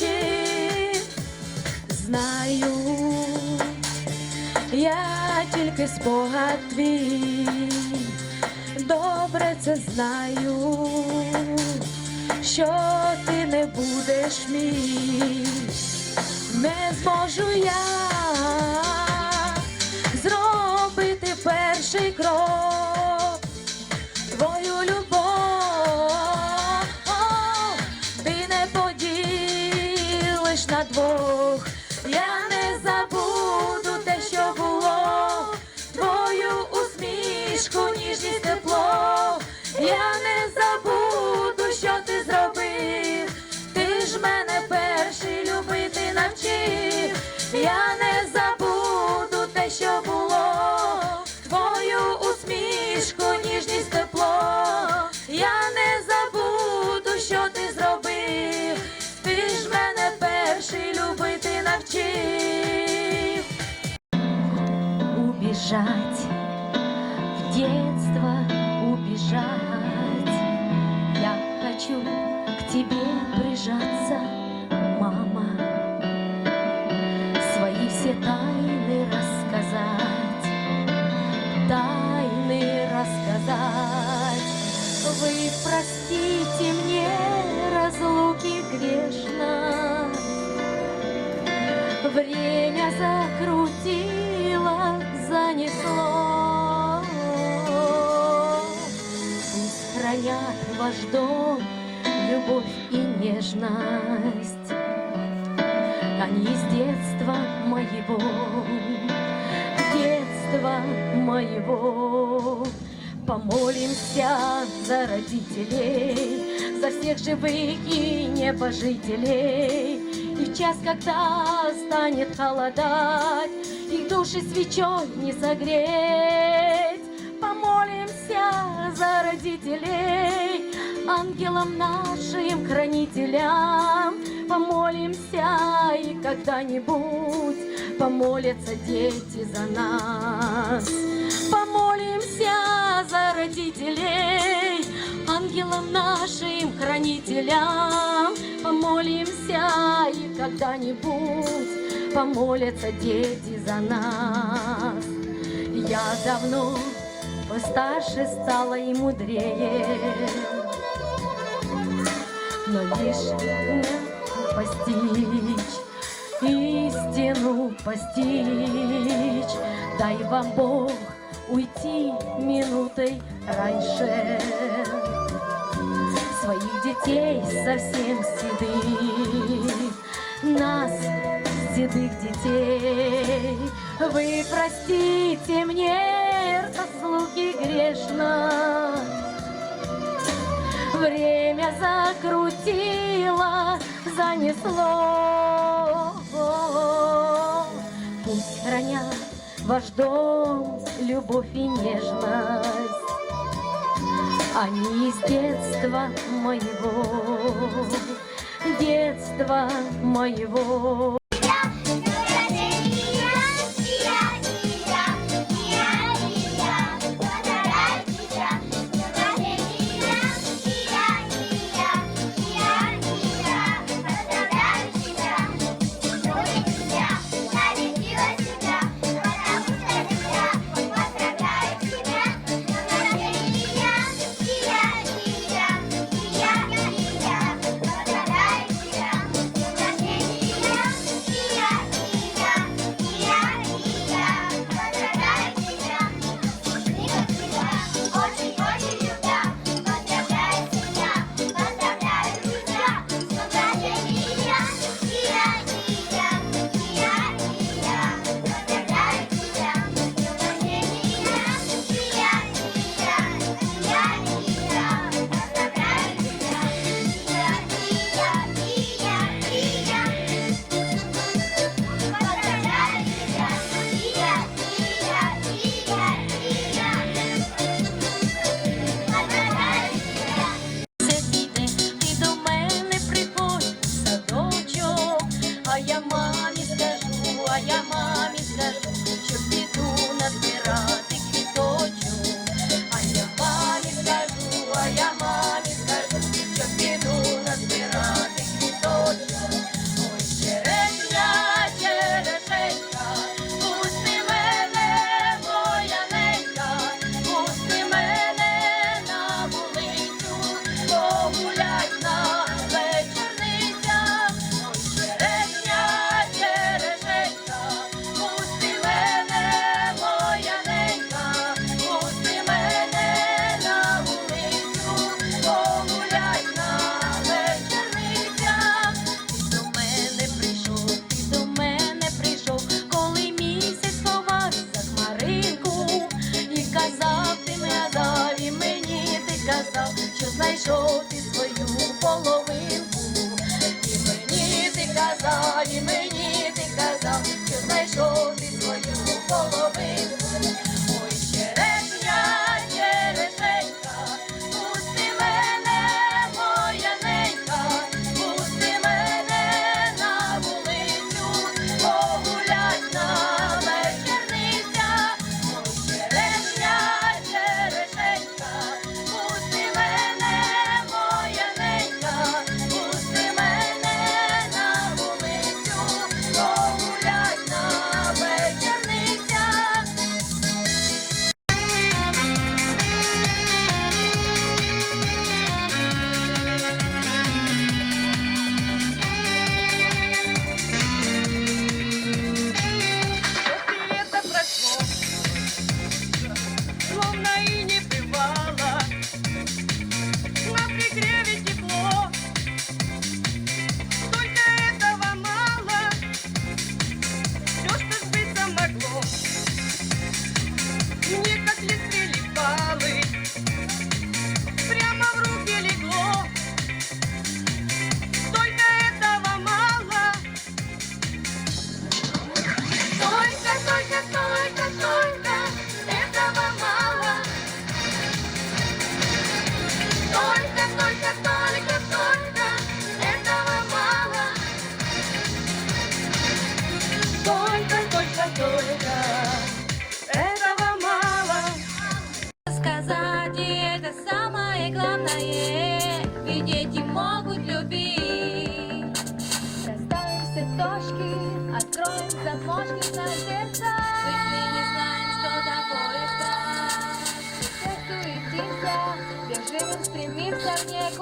любити знаю, я тільки спогад твій, добре це знаю, що ти не будеш мій, не зможу я ніжність, тепло, я не забуду, що ти зробив, ти ж мене перший любити навчив, я не забуду те, що було, твою усмішку, ніжність, тепло, я не забуду, що ти зробив, ти ж мене перший любити навчив. Убежать убежать. Я хочу к тебе прижаться, мама, свои все тайны рассказать, тайны рассказать. Вы простите мне разлуки грешно, Время закрутило, занесло. Хранят ваш дом любовь и нежность. Они из детства моего, детства моего. Помолимся за родителей, за всех живых и небожителей. И в час, когда станет холодать, их души свечой не согреть. Помолимся за родителей, ангелам нашим хранителям. Помолимся и когда-нибудь помолятся дети за нас. Помолимся за родителей, ангелам нашим хранителям. Помолимся и когда-нибудь помолятся дети за нас. Я давно постарше стала и мудрее, но лишь не постичь, истину постичь. Дай вам Бог уйти минутой раньше своих детей совсем седых, нас седых детей. Вы простите мне заслуги грешно, Время закрутило, занесло. Пусть хранят ваш дом любовь и нежность. Они из детства моего, детства моего.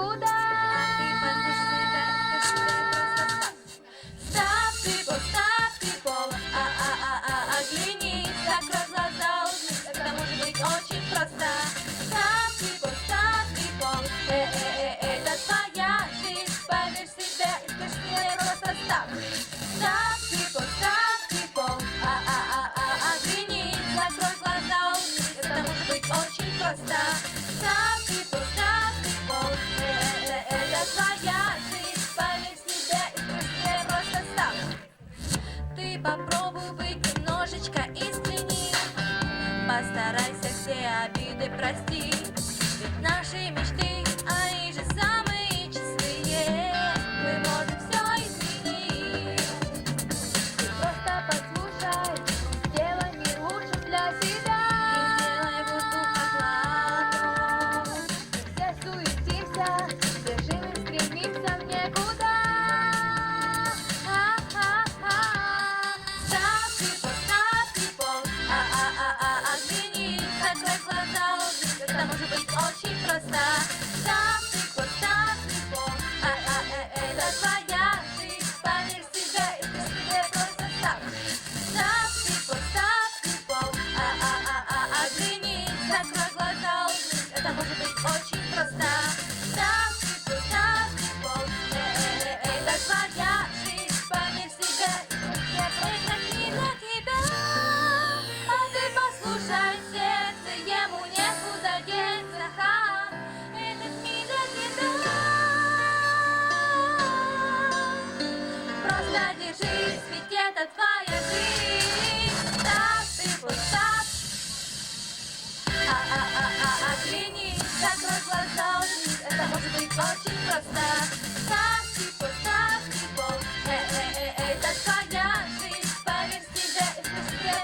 huda прости.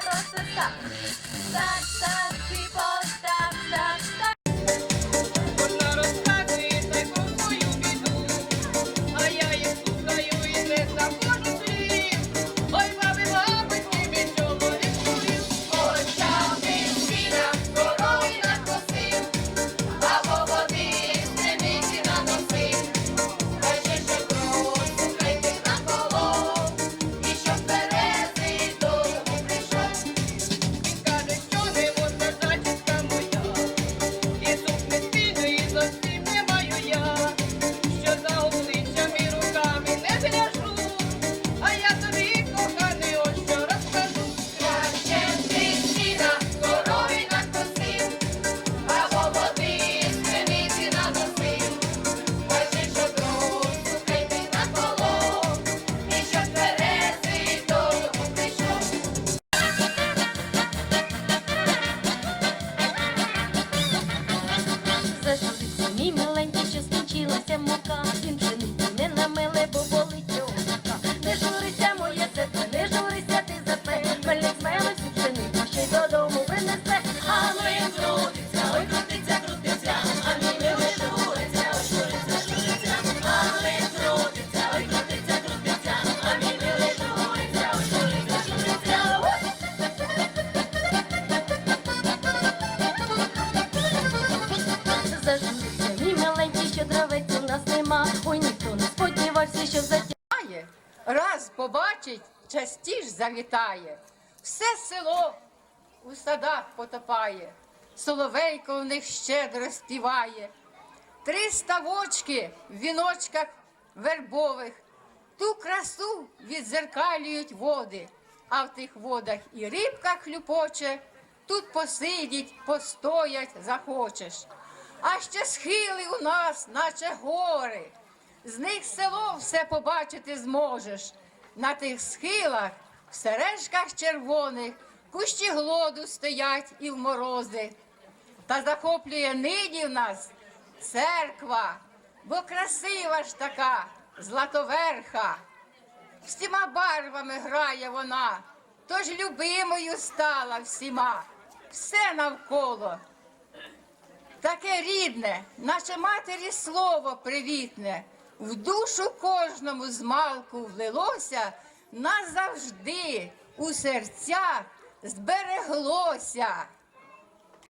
รู้สึกสับจัดจัดที่บอ частіш завітає, все село у садах потопає, соловейко в них щедро співає, три ставочки в віночках вербових, ту красу відзеркалюють води, а в тих водах і рибка хлюпоче, тут посидіть, постоять захочеш. А ще схили у нас, наче гори, з них село все побачити зможеш на тих схилах, в сережках червоних, кущі глоду стоять і в морози, та захоплює нині в нас церква, бо красива ж така златоверха, всіма барвами грає вона, тож любимою стала всіма, все навколо. Таке рідне, наше матері слово привітне в душу кожному з малку влилося, назавжди у серця збереглося.